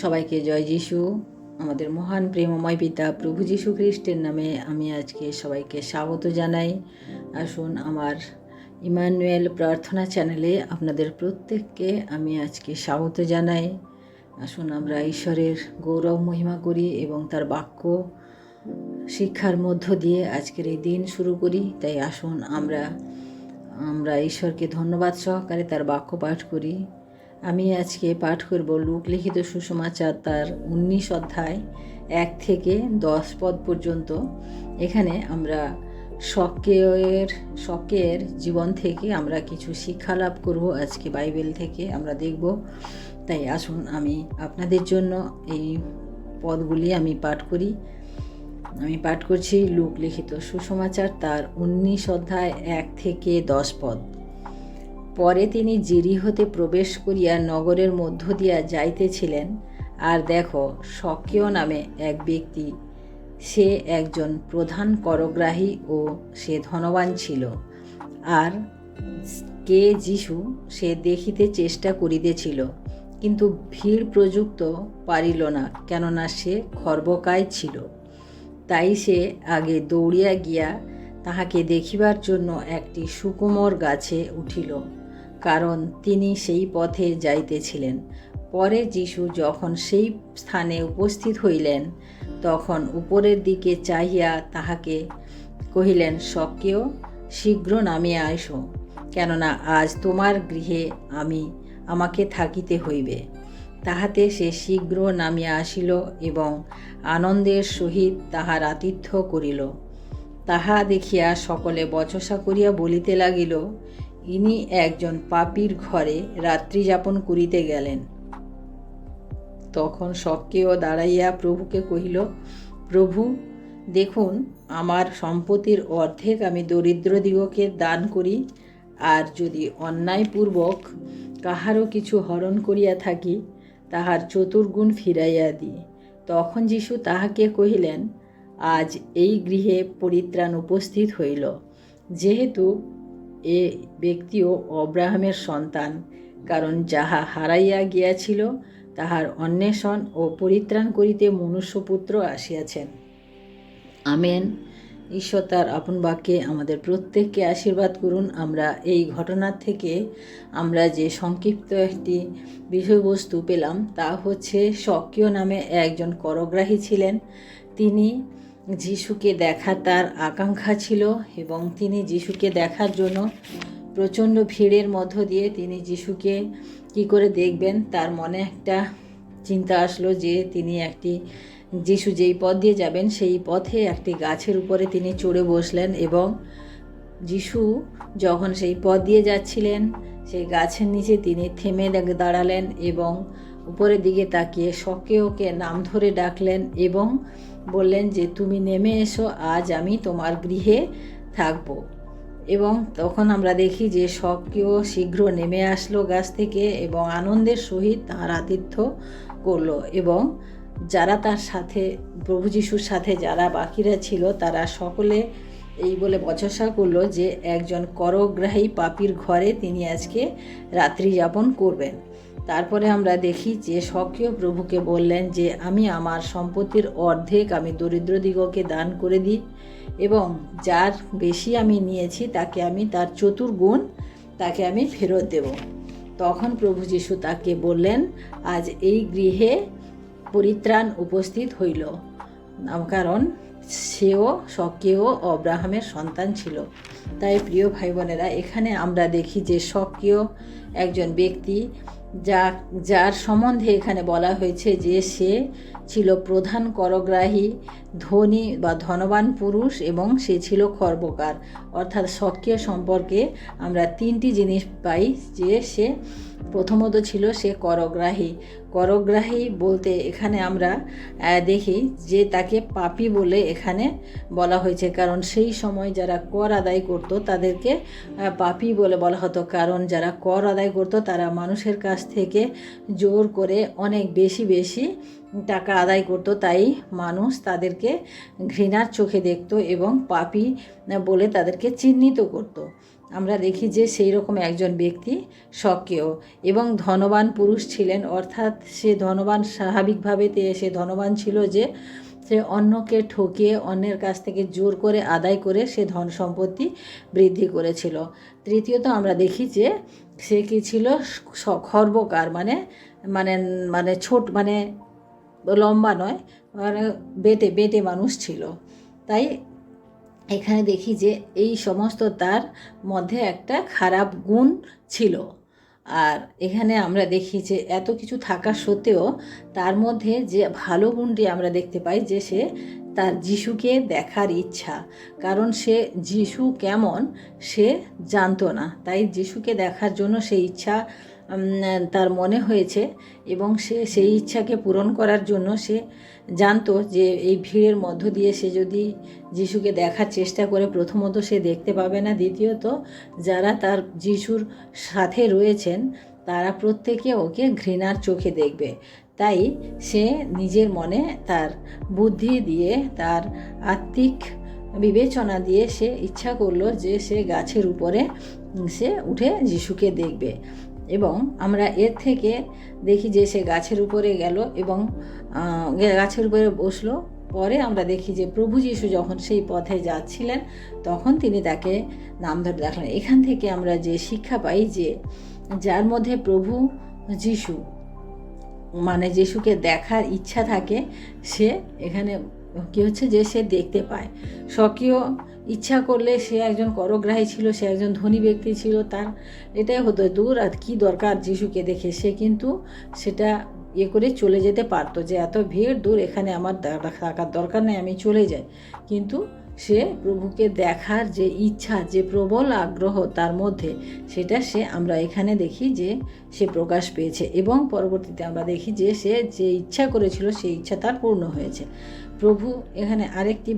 সবাইকে জয় যিশু। আমাদের মহান প্রেমময় পিতা প্রভু যিশু খ্রিস্টের নামে আমি আজকে সবাইকে স্বাগত জানাই। আসুন আমার ইমানুয়েল প্রার্থনা চ্যানেলে আপনাদের প্রত্যেককে আমি আজকে স্বাগত জানাই। আসুন আমরা ঈশ্বরের গৌরব মহিমা করি এবং তার বাক্য শিক্ষার মধ্য দিয়ে আজকের এই দিন শুরু করি। তাই আসুন আমরা আমরা ঈশ্বরকে ধন্যবাদ সহকারে তার বাক্য পাঠ করি। আমি আজকে পাঠ করব লুক লিখিত সুসমাচার তার উনিশ অধ্যায় এক থেকে দশ পদ পর্যন্ত। এখানে আমরা শকের শকের জীবন থেকে আমরা কিছু শিক্ষা লাভ করব আজকে বাইবেল থেকে, আমরা দেখব। তাই আসুন আমি আপনাদের জন্য এই পদগুলি আমি পাঠ করি। আমি পাঠ করছি লুক লিখিত সুসমাচার তার উনিশ অধ্যায় এক থেকে দশ পদ। পরে তিনি জিরিহতে প্রবেশ করিয়া নগরের মধ্য দিয়া যাইতেছিলেন। আর দেখো, স্বকীয় নামে এক ব্যক্তি, সে একজন প্রধান করগ্রাহী ও সে ধনবান ছিল। আর কে যিশু, সে দেখিতে চেষ্টা করিতেছিল, কিন্তু ভিড় প্রযুক্ত পারিল না, কেননা সে খর্বকায় ছিল। তাই সে আগে দৌড়িয়া গিয়া তাহাকে দেখিবার জন্য একটি সুকুমর গাছে উঠিল। কারণ তিনি সেই পথে যাইতেছিলেন। পরে যিশু যখন সেই স্থানে উপস্থিত হইলেন, তখন উপরের দিকে চাহিয়া তাহাকে কহিলেন সকেও শীঘ্র নামিয়া আইসো, কেননা আজ তোমার গৃহে আমি, আমাকে থাকিতে হইবে তাহাতে সে শীঘ্র নামিয়া আসিল এবং আনন্দের সহিত তাহার আতিথ্য করিল। তাহা দেখিয়া সকলে বচসা করিয়া বলিতে লাগিল ইনি একজন পাপীর ঘরে রাত্রি যাপন করিতে গেলেন। তখন সক্কেও দাঁড়াইয়া প্রভুকে কহিল, প্রভু, দেখুন, আমার সম্পত্তির অর্ধেক আমি দরিদ্রদিগকে দান করি, আর যদি অন্যায়পূর্বক কাহারও কিছু হরণ করিয়া থাকি, তাহার চতুর্গুণ ফিরাইয়া দিই। তখন যিশু তাহাকে কহিলেন, আজ এই গৃহে পরিত্রাণ উপস্থিত হইল। যেহেতু এ ব্যক্তিও অব্রাহামের সন্তান, কারণ যাহা হারাইয়া গিয়াছিল, তাহার অন্বেষণ ও পরিত্রাণ করিতে মনুষ্যপুত্র আসিয়াছেন। আমেন। ঈশ্বর তার আপন বাক্যে আমাদের প্রত্যেককে আশীর্বাদ করুন। আমরা এই ঘটনার থেকে আমরা যে সংক্ষিপ্ত একটি বিষয়বস্তু পেলাম, তা হচ্ছে স্বকীয় নামে একজন করগ্রাহী ছিলেন। তিনি যিশুকে দেখা তার আকাঙ্ক্ষা ছিল এবং তিনি যিশুকে দেখার জন্য প্রচণ্ড ভিড়ের মধ্য দিয়ে তিনি যিশুকে কি করে দেখবেন, তার মনে একটা চিন্তা আসলো যে তিনি একটি যিশু যেই পথ দিয়ে যাবেন, সেই পথে একটি গাছের উপরে তিনি চড়ে বসলেন এবং যিশু যখন সেই পথ দিয়ে যাচ্ছিলেন, সেই গাছের নিচে তিনি থেমে দাঁড়ালেন এবং উপরের দিকে তাকিয়ে শকেওকে নাম ধরে ডাকলেন এবং বললেন যে, তুমি নেমে এসো, আজ আমি তোমার গৃহে থাকব। এবং তখন আমরা দেখি যে শকেও শীঘ্র নেমে আসলো গাছ থেকে এবং আনন্দের সহিত তাঁর আতিথ্য করল। এবং যারা তার সাথে, প্রভু যিশুর সাথে যারা বাকিরা ছিল, তারা সকলে এই বলে বচসা করল যে, একজন করগ্রাহী পাপির ঘরে তিনি আজকে রাত্রি যাপন করবেন। তারপরে আমরা দেখি যে স্বকীয় প্রভুকে বললেন যে, আমি আমার সম্পত্তির অর্ধেক আমি দরিদ্রদিগকে দান করে দিই এবং যার বেশি আমি নিয়েছি তাকে আমি তার চতুর্গুণ তাকে আমি ফেরত দেব। তখন প্রভু যিশু তাকে বললেন, আজ এই গৃহে পরিত্রাণ উপস্থিত হইল। কারণ সেও স্বকীয় অব্রাহামের সন্তান ছিল। তাই প্রিয় ভাই বোনেরা, এখানে আমরা দেখি যে স্বকীয় একজন ব্যক্তি যা, যার সম্বন্ধে এখানে বলা হয়েছে যে সে ছিল প্রধান করগ্রাহী, ধনী বা ধনবান পুরুষ এবং সে ছিল খর্বকার। অর্থাৎ স্বকীয় সম্পর্কে আমরা তিনটি জিনিস পাই যে সে প্রথমত ছিল সে করগ্রাহী। করগ্রাহী বলতে এখানে আমরা দেখি যে তাকে পাপি বলে এখানে বলা হয়েছে। কারণ সেই সময় যারা কর আদায় করত তাদেরকে পাপি বলে বলা হতো। কারণ যারা কর আদায় করত তারা মানুষের কাছ থেকে জোর করে অনেক বেশি বেশি টাকা আদায় করতো। তাই মানুষ তাদেরকে ঘৃণার চোখে দেখত এবং পাপি বলে তাদেরকে চিহ্নিত করত। আমরা দেখি যে সেই রকম একজন ব্যক্তি সক্রিয় এবং ধনবান পুরুষ ছিলেন। অর্থাৎ সে ধনবান স্বাভাবিকভাবে সে ধনবান ছিল যে সে অন্যকে ঠকিয়ে অন্যের কাছ থেকে জোর করে আদায় করে সে ধন সম্পত্তি বৃদ্ধি করেছিল। তৃতীয়ত আমরা দেখি যে সে কি ছিল খর্বকার মানে মানে মানে ছোট মানে লম্বা নয় মানে বেটে বেটে মানুষ ছিল। তাই এখানে দেখি যে এই সমস্ত তার মধ্যে একটা খারাপ গুণ ছিল। আর এখানে আমরা দেখি যে এত কিছু থাকা সত্ত্বেও তার মধ্যে যে ভালো গুণটি আমরা দেখতে পাই যে সে তার যিশুকে দেখার ইচ্ছা। কারণ সে যিশু কেমন, সে জানতো না। তাই যিশুকে দেখার জন্য সে ইচ্ছা তার মনে হয়েছে এবং সে সেই ইচ্ছাকে পূরণ করার জন্য সে জানতো যে এই ভিড়ের মধ্য দিয়ে সে যদি যিশুকে দেখার চেষ্টা করে, প্রথমত সে দেখতে পাবে না, দ্বিতীয়ত যারা তার যিশুর সাথে রয়েছেন, তারা প্রত্যেকে ওকে ঘৃণার চোখে দেখবে। তাই সে নিজের মনে তার বুদ্ধি দিয়ে, তার আত্মিক বিবেচনা দিয়ে সে ইচ্ছা করল যে সে গাছের উপরে সে উঠে যিশুকে দেখবে। এবং আমরা এর থেকে দেখি যে সে গাছের উপরে গেল এবং গাছের উপরে বসল। পরে আমরা দেখি যে প্রভু যিশু যখন সেই পথে যাচ্ছিলেন, তখন তিনি তাকে নাম ধরে দেখলেন। এখান থেকে আমরা যে শিক্ষা পাই যে, যার মধ্যে প্রভু যিশু মানে যিশুকে দেখার ইচ্ছা থাকে, সে এখানে কী হচ্ছে যে সে দেখতে পায়। স্বকীয় ইচ্ছা করলে সে একজন করগ্রাহী ছিল, সে একজন ধনী ব্যক্তি ছিল, তার এটাই হতো, দূর আর কী দরকার যিশুকে দেখে? সে কিন্তু সেটা ইয়ে করে চলে যেতে পারতো যে, এত ভিড়, দূর এখানে আমার থাকার দরকার নেই, আমি চলে যাই। কিন্তু সে প্রভুকে দেখার যে ইচ্ছা, যে প্রবল আগ্রহ তার মধ্যে, সেটা সে আমরা এখানে দেখি যে সে প্রকাশ পেয়েছে এবং পরবর্তীতে আমরা দেখি যে সে যে ইচ্ছা করেছিল, সেই ইচ্ছা তার পূর্ণ হয়েছে। প্রভু এখানে আরেকটি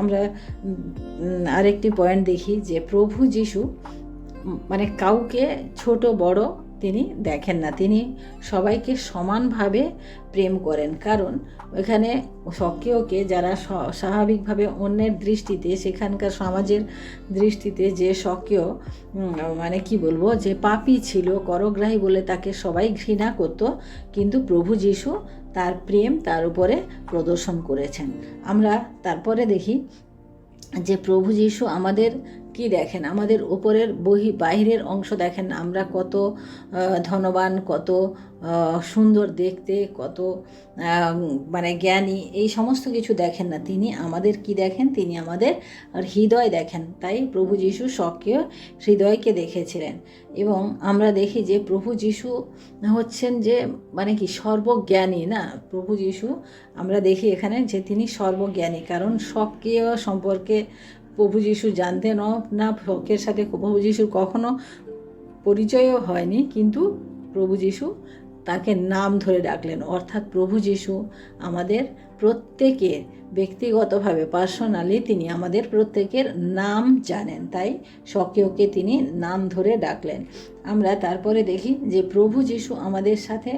আমরা আরেকটি পয়েন্ট দেখি যে প্রভু যিশু মানে কাউকে ছোট, বড় তিনি দেখেন না। তিনি সবাইকে সমানভাবে প্রেম করেন। কারণ এখানে সক্রিয়কে যারা স্বাভাবিকভাবে অন্যের দৃষ্টিতে, সেখানকার সমাজের দৃষ্টিতে যে সক্রিয় মানে কি বলব, যে পাপী ছিল, করগ্রাহী বলে তাকে সবাই ঘৃণা করত। কিন্তু প্রভু যিশু তার প্রেম তার উপরে প্রদর্শন করেছেন। আমরা তারপরে দেখি যে প্রভু যিশু আমাদের কি দেখেন? আমাদের ওপরের বহি, বাহিরের অংশ দেখেন, আমরা কত ধনবান, কত সুন্দর দেখতে, কত মানে জ্ঞানী, এই সমস্ত কিছু দেখেন না। তিনি আমাদের কি দেখেন? তিনি আমাদের হৃদয় দেখেন। তাই প্রভু যিশু সক্রিয় হৃদয়কে দেখেছিলেন। এবং আমরা দেখি যে প্রভু যিশু হচ্ছেন যে মানে কি, সর্বজ্ঞানী, না? প্রভু যিশু আমরা দেখি এখানে যে তিনি সর্বজ্ঞানী। কারণ সক্রিয় সম্পর্কে প্রভু যিশু জানতেন না শখের সাথে প্রভু যিশুর কখনো পরিচয়ও হয়নি, কিন্তু প্রভু যিশু তাকে নাম ধরে ডাকলেন। অর্থাৎ প্রভু যিশু আমাদের প্রত্যেকের ব্যক্তিগতভাবে পার্সোনালি তিনি আমাদের প্রত্যেকের নাম জানেন, তাই স্বকীয়কে তিনি নাম ধরে ডাকলেন। আমরা তারপরে দেখি যে প্রভু যিশু আমাদের সাথে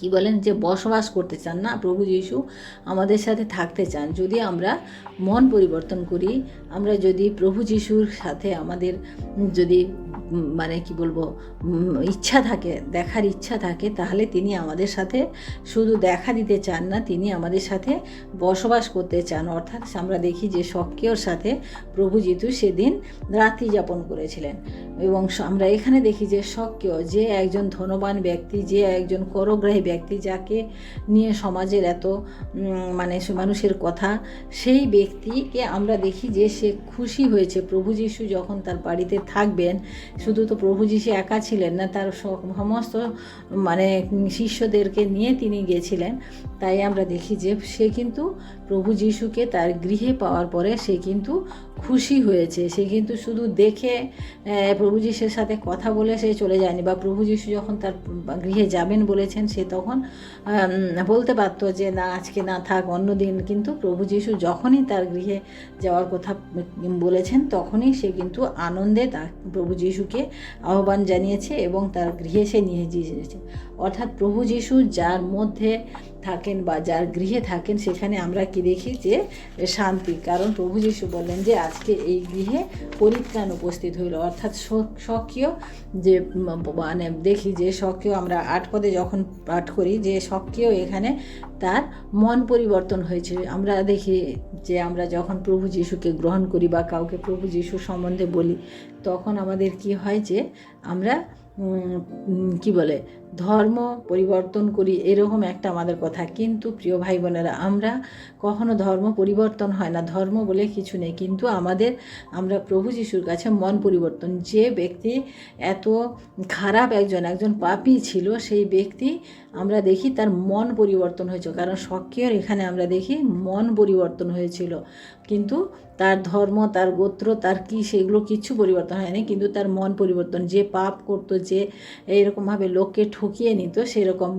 কি বলেন যে বসবাস করতে চান না, প্রভু যিশু আমাদের সাথে থাকতে চান। যদি আমরা মন পরিবর্তন করি, আমরা যদি প্রভু যিশুর সাথে আমাদের যদি মানে কি বলব ইচ্ছা থাকে, দেখার ইচ্ছা থাকে, তাহলে তিনি আমাদের সাথে শুধু দেখা দিতে চান না, তিনি আমাদের সাথে বসবাস করতে চান। অর্থাৎ আমরা দেখি যে সক্রিয়র সাথে প্রভু যিশু সেদিন রাত্রি যাপন করেছিলেন। এবং আমরা এখানে দেখি যে সক্রিয় যে একজন ধনবান ব্যক্তি, যে একজন করগ্রাহী ব্যক্তি, যাকে নিয়ে সমাজের এত মানে মানুষের কথা, সেই ব্যক্তিকে আমরা দেখি যে সে খুশি হয়েছে। প্রভু যিশু যখন তার বাড়িতে থাকবেন শুধু তো প্রভু যিশু একা ছিলেন না, তার সমস্ত মানে শিষ্যদেরকে নিয়ে তিনি গেছিলেন। তাই আমরা দেখি যে সে কিন্তু প্রভু যিশুকে তার গৃহে পাওয়ার পরে সে কিন্তু খুশি হয়েছে। সে কিন্তু শুধু দেখে প্রভু যিশুর সাথে কথা বলে সে চলে যায়নি বা প্রভু যিশু যখন তার গৃহে যাবেন বলেছেন, সে তখন বলতে পারতো যে না, আজকে না থাক, অন্য দিন কিন্তু প্রভু যিশু যখনই তার গৃহে যাওয়ার কথা বলেছেন, তখনই সে কিন্তু আনন্দে তার প্রভু যিশুকে আহ্বান জানিয়েছে এবং তার গৃহে সে নিয়ে গিয়েছে। অর্থাৎ প্রভু যিশু যার মধ্যে থাকেন বা যার গৃহে থাকেন, সেখানে আমরা কি দেখি যে শান্তি। কারণ প্রভু যিশু বললেন যে, আজকে এই গৃহে পরিত্রাণ উপস্থিত হইল। অর্থাৎ স্বকীয় যে মানে দেখি যে, স্বকীয় আমরা আট পদে যখন পাঠ করি যে, স্বকীয় এখানে তার মন পরিবর্তন হয়েছে। আমরা দেখি যে, আমরা যখন প্রভু যিশুকে গ্রহণ করি বা কাউকে প্রভু যিশু সম্বন্ধে বলি, তখন আমাদের কি হয় যে, আমরা কি বলে ধর্ম পরিবর্তন করি, এরকম একটা আমাদের কথা। কিন্তু প্রিয় ভাই বোনেরা আমরা কখনো ধর্ম পরিবর্তন হয় না, ধর্ম বলে কিছু নেই। কিন্তু আমাদের, আমরা প্রভু যিশুর কাছে মন পরিবর্তন। যে ব্যক্তি এত খারাপ একজন একজন পাপী ছিল, সেই ব্যক্তি আমরা দেখি তার মন পরিবর্তন হয়েছে। কারণ সক্রিয়র এখানে আমরা দেখি মন পরিবর্তন হয়েছিল। কিন্তু তার ধর্ম, তার গোত্র, তার কি, সেগুলো কিচ্ছু পরিবর্তন হয়নি। কিন্তু তার মন পরিবর্তন, যে পাপ করতো, যে এইরকমভাবে লোককে ঠকিয়ে নিত সেরকম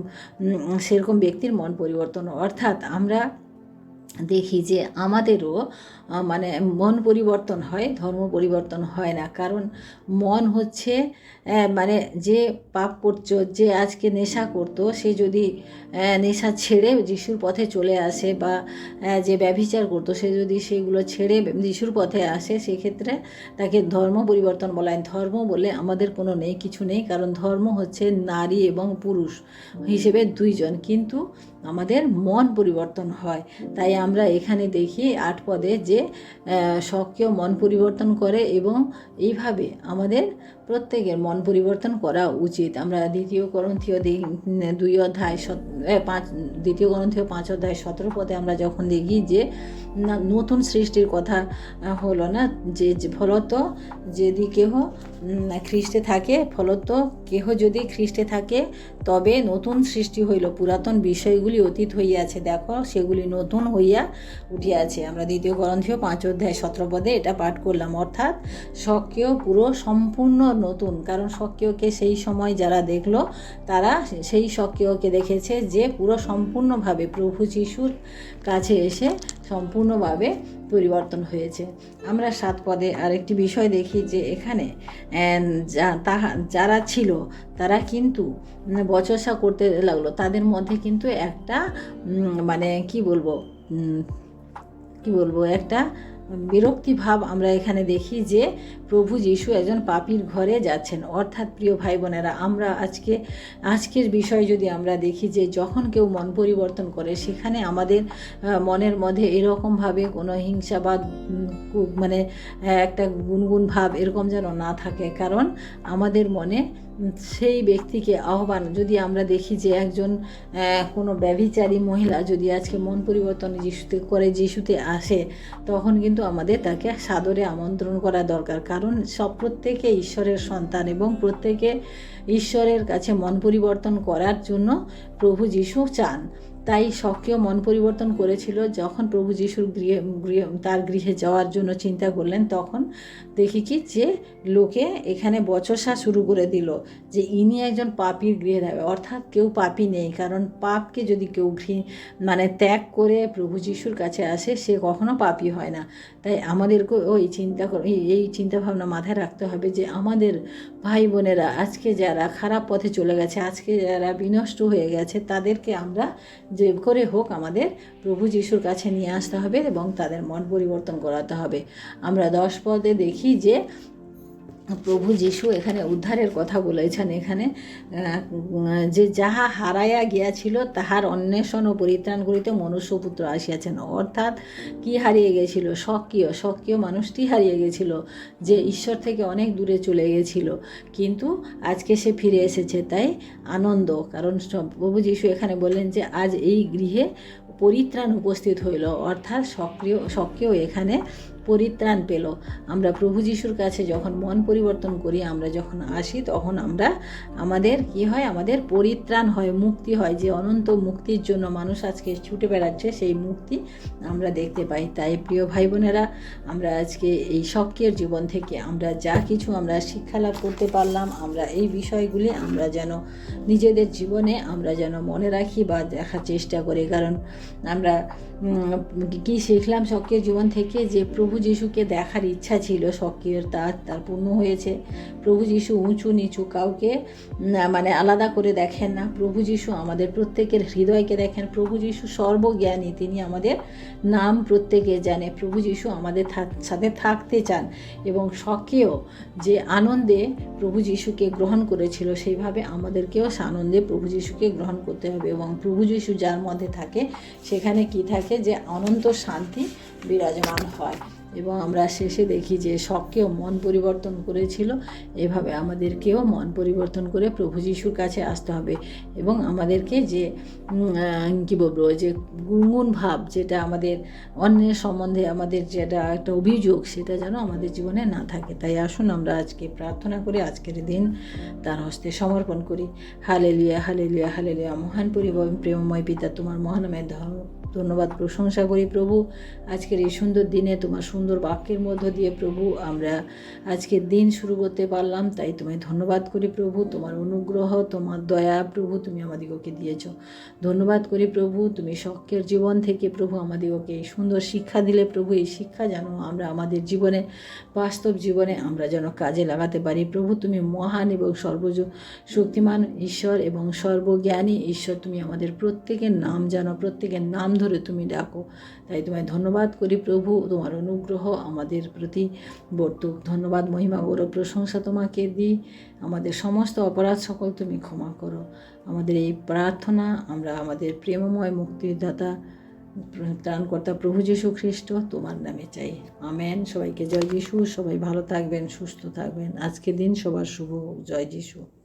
সেরকম ব্যক্তির মন পরিবর্তন। অর্থাৎ আমরা দেখি যে আমাদেরও মানে মন পরিবর্তন হয় ধর্ম পরিবর্তন হয় না। কারণ মন হচ্ছে মানে যে পাপ করছ যে আজকে নেশা করতো সে যদি নেশা ছেড়ে যিশুর পথে চলে আসে বা যে ব্যভিচার করতো সে যদি সেগুলো ছেড়ে যিশুর পথে আসে সেক্ষেত্রে তাকে ধর্ম পরিবর্তন বলা হয়। ধর্ম বলে আমাদের কোনো নেই কিছু নেই। কারণ ধর্ম হচ্ছে নারী এবং পুরুষ হিসেবে দুইজন। কিন্তু আমাদের মন পরিবর্তন হয়। তাই আমরা এখানে দেখি আট পদে যে সক্রিয় মন পরিবর্তন করে এবং এইভাবে আমাদের প্রত্যেকের মন পরিবর্তন করা উচিত। আমরা দ্বিতীয় গ্রন্থীয় দুই অধ্যায় পাঁচ দ্বিতীয় গ্রন্থীয় পাঁচ অধ্যায় সতেরো পদে আমরা যখন দেখি যে নতুন সৃষ্টির কথা হলো না, যে ফলত যদি কেহ খ্রিস্টে থাকে, ফলত কেহ যদি খ্রিস্টে থাকে, তবে নতুন সৃষ্টি হইল। পুরাতন বিষয়গুলি অতীত হইয়াছে, দেখো, সেগুলি নতুন হইয়া উঠিয়াছে। আমরা দ্বিতীয় গ্রন্থীয় পাঁচ অধ্যায় সতেরো পদে এটা পাঠ করলাম। অর্থাৎ স্বকীয় পুরো সম্পূর্ণ নতুন। কারণ স্বকীয়কে সেই সময় যারা দেখল, তারা সেই স্বকীয়কে দেখেছে যে পুরো সম্পূর্ণভাবে প্রভু যিশুর কাছে এসে সম্পূর্ণভাবে পরিবর্তন হয়েছে। আমরা সাত পদে আরেকটি বিষয় দেখি যে এখানে তাহা, যারা ছিল, তারা কিন্তু বচসা করতে লাগল। তাদের মধ্যে কিন্তু একটা মানে কি বলব কি বলব, একটা বিরক্তি ভাব আমরা এখানে দেখি যে প্রভু যিশু একজন পাপির ঘরে যাচ্ছেন। অর্থাৎ প্রিয় ভাই বোনেরা আমরা আজকে, আজকের বিষয় যদি আমরা দেখি যে যখন কেউ মন পরিবর্তন করে, সেখানে আমাদের মনের মধ্যে এরকমভাবে কোনো হিংসা বা মানে একটা গুনগুন ভাব এরকম যেন না থাকে। কারণ আমাদের মনে সেই ব্যক্তিকে আহ্বান, যদি আমরা দেখি যে একজন কোনো ব্যভিচারী মহিলা যদি আজকে মন পরিবর্তন যিশুতে, করে যিশুতে আসে, তখন কিন্তু আমাদের তাকে সাদরে আমন্ত্রণ করা দরকার। কারণ সব প্রত্যেকে ঈশ্বরের সন্তান এবং প্রত্যেকে ঈশ্বরের কাছে মন পরিবর্তন করার জন্য প্রভু যিশু চান। তাই সক্রিয় মন পরিবর্তন করেছিল, যখন প্রভু যিশুর গৃহে গৃহে, তার গৃহে যাওয়ার জন্য চিন্তা করলেন, তখন দেখি কি যে লোকে এখানে বচসা শুরু করে দিল যে ইনি একজন পাপির যাবে অর্থাৎ কেউ পাপি নেই, কারণ পাপকে যদি কেউ ঘৃ মানে ত্যাগ করে প্রভু যিশুর কাছে আসে, সে কখনো পাপি হয় না। তাই আমাদেরকে ওই চিন্তা এই চিন্তাভাবনা মাথায় রাখতে হবে যে আমাদের ভাই বোনেরা আজকে যারা খারাপ পথে চলে গেছে, আজকে যারা বিনষ্ট হয়ে গেছে, তাদেরকে আমরা যে করে হোক আমাদের প্রভু যিশুর কাছে নিয়ে আসতে হবে এবং তাদের মন পরিবর্তন করাতে হবে। আমরা দশ পদে দেখি যে প্রভু যিশু এখানে উদ্ধারের কথা বলেছেন। এখানে যে যাহা হারাইয়া গিয়াছিল, তাহার অন্বেষণ ও পরিত্রাণ করিতে মনুষ্যপুত্র আসিয়াছেন। অর্থাৎ কি হারিয়ে গেছিল? স্বকীয় স্বকীয় মানুষটি হারিয়ে গেছিল যে ঈশ্বর থেকে অনেক দূরে চলে গেছিল। কিন্তু আজকে সে ফিরে এসেছে, তাই আনন্দ। কারণ প্রভু যিশু এখানে বললেন যে, আজ এই গৃহে পরিত্রাণ উপস্থিত হইল। অর্থাৎ সক্রিয় সক্রিয় এখানে পরিত্রাণ পেল। আমরা প্রভু যিশুর কাছে যখন মন পরিবর্তন করি, আমরা যখন আসি, তখন আমরা আমাদের কি হয়? আমাদের পরিত্রাণ হয়, মুক্তি হয়। যে অনন্ত মুক্তির জন্য মানুষ আজকে ছুটে বেড়াচ্ছে, সেই মুক্তি আমরা দেখতে পাই। তাই প্রিয় ভাই বোনেরা আমরা আজকে এই সক্রিয় জীবন থেকে আমরা যা কিছু আমরা শিক্ষা লাভ করতে পারলাম, আমরা এই বিষয়গুলি আমরা যেন নিজেদের জীবনে আমরা যেন মনে রাখি বা দেখার চেষ্টা করি। কারণ আমরা কি শিখলাম সক্রিয় জীবন থেকে যে প্রভু প্রভু যিশুকে দেখার ইচ্ছা ছিল, স্বকীয় তার তার পূর্ণ হয়েছে। প্রভু যিশু উঁচু নিচু কাউকে মানে আলাদা করে দেখেন না। প্রভু যিশু আমাদের প্রত্যেকের হৃদয়কে দেখেন। প্রভু যিশু সর্বজ্ঞানী, তিনি আমাদের নাম প্রত্যেকে জানে। প্রভু যিশু আমাদের সাথে থাকতে চান এবং স্বকীয় যে আনন্দে প্রভু যিশুকে গ্রহণ করেছিল, সেইভাবে আমাদেরকেও আনন্দে প্রভু যিশুকে গ্রহণ করতে হবে এবং প্রভু যিশু যার মধ্যে থাকে, সেখানে কি থাকে যে, অনন্ত শান্তি বিরাজমান হয়। এবং আমরা শেষে দেখি যে শখকেও মন পরিবর্তন করেছিল। এভাবে আমাদেরকেও মন পরিবর্তন করে প্রভু যিশুর কাছে আসতে হবে। এবং আমাদেরকে যে কী বলব, যে গুনগুন ভাব যেটা আমাদের অন্যের সম্বন্ধে আমাদের যেটা একটা অভিযোগ সেটা যেন আমাদের জীবনে না থাকে। তাই আসুন আমরা আজকে প্রার্থনা করে আজকের দিন তার হস্তে সমর্পণ করি। Hallelujah hallelujah hallelujah. মহান পরিবহন প্রেমময় পিতা, তোমার মহানামের ধ- ধন্যবাদ, প্রশংসা করি প্রভু। আজকের এই সুন্দর দিনে তোমার সুন্দর বাক্যের মধ্য দিয়ে প্রভু আমরা আজকের দিন শুরু করতে পারলাম, তাই তোমায় ধন্যবাদ করি প্রভু। তোমার অনুগ্রহ, তোমার দয়া প্রভু তুমি আমাদিগকে দিয়েছ। ধন্যবাদ করি প্রভু, তুমি শখের জীবন থেকে প্রভু আমাদিগকে এই সুন্দর শিক্ষা দিলে প্রভু। এই শিক্ষা যেন আমরা আমাদের জীবনে, বাস্তব জীবনে আমরা যেন কাজে লাগাতে পারি। প্রভু, তুমি মহান এবং সর্বজ শক্তিমান ঈশ্বর এবং সর্বজ্ঞানী ঈশ্বর। তুমি আমাদের প্রত্যেকের নাম জানো, প্রত্যেকের নাম ধরে তুমি ডাকো। তাই তোমায় ধন্যবাদ করি প্রভু, তোমার অনুগ্রহ আমাদের প্রতি বর্তুক। ধন্যবাদ, মহিমা, গৌরব, প্রশংসা তোমাকে দিই। আমাদের সমস্ত অপরাধ সকল তুমি ক্ষমা করো। আমাদের এই প্রার্থনা, আমরা আমাদের প্রেমময় মুক্তিদাতা, ত্রাণকর্তা প্রভু যীশু খ্রিস্ট, তোমার নামে চাই। আমেন। সবাইকে জয় যিশু। সবাই ভালো থাকবেন, সুস্থ থাকবেন। আজকের দিন সবার শুভ। হোক জয় যিশু।